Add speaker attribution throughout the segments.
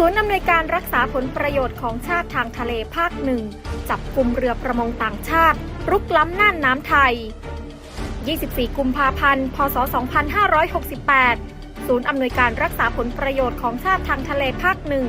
Speaker 1: ศูนย์อำนวยการรักษาผลประโยชน์ของชาติทางทะเลภาคหนึ่งจับกลุ่มเรือประมงต่างชาติ รุกล้ำน่านน้ำไทย 24 กุมภาพันธ์ พศ 2568 ศูนย์อำนวยการรักษาผลประโยชน์ของชาติทางทะเลภาคหนึ่ง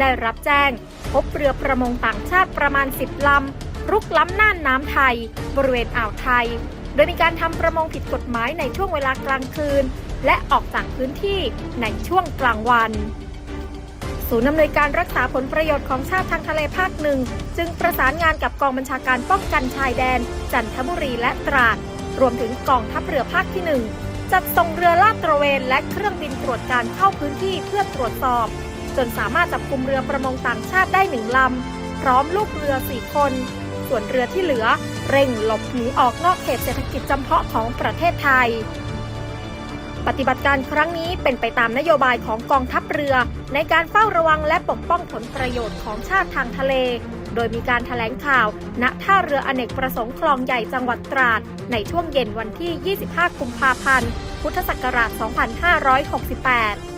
Speaker 1: ได้รับแจ้ง พบเรือประมงต่างชาติประมาณ 10 ลำ รุกล้ำน่านน้ำไทย บริเวณอ่าวไทย โดยมีการทำประมงผิดกฎหมายในช่วงเวลากลางคืน และออกจากพื้นที่ในช่วงกลางวัน ศูนย์อำนวยการรักษาผลประโยชน์ของชาติทางทะเลภาคหนึ่ง จึงประสานงานกับกองบัญชาการป้องกันชายแดน จันทบุรีและตราด รวมถึงกองทัพเรือภาคที่หนึ่งจัดส่งเรือลาดตระเวนและเครื่องบินตรวจการเข้าพื้นที่เพื่อตรวจสอบ จนสามารถจับกลุ่มเรือประมงต่างชาติได้หนึ่งลำ พร้อมลูกเรือสี่คน ส่วนเรือที่เหลือ เร่งหลบหนีออกนอกเขตเศรษฐกิจจำเพาะของประเทศไทย ปฏิบัติการครั้งนี้เป็นไปตามนโยบายของกองทัพเรือ ในการเฝ้าระวังและปกป้องผลประโยชน์ของชาติทางทะเล โดยมีการถแถลงข่าว ณท่าเรืออเนกประสงค์คลองใหญ่จังหวัดตราด ในช่วงเย็นวันที่ 25 กุมภาพันธ์ พุทธศักราช 2568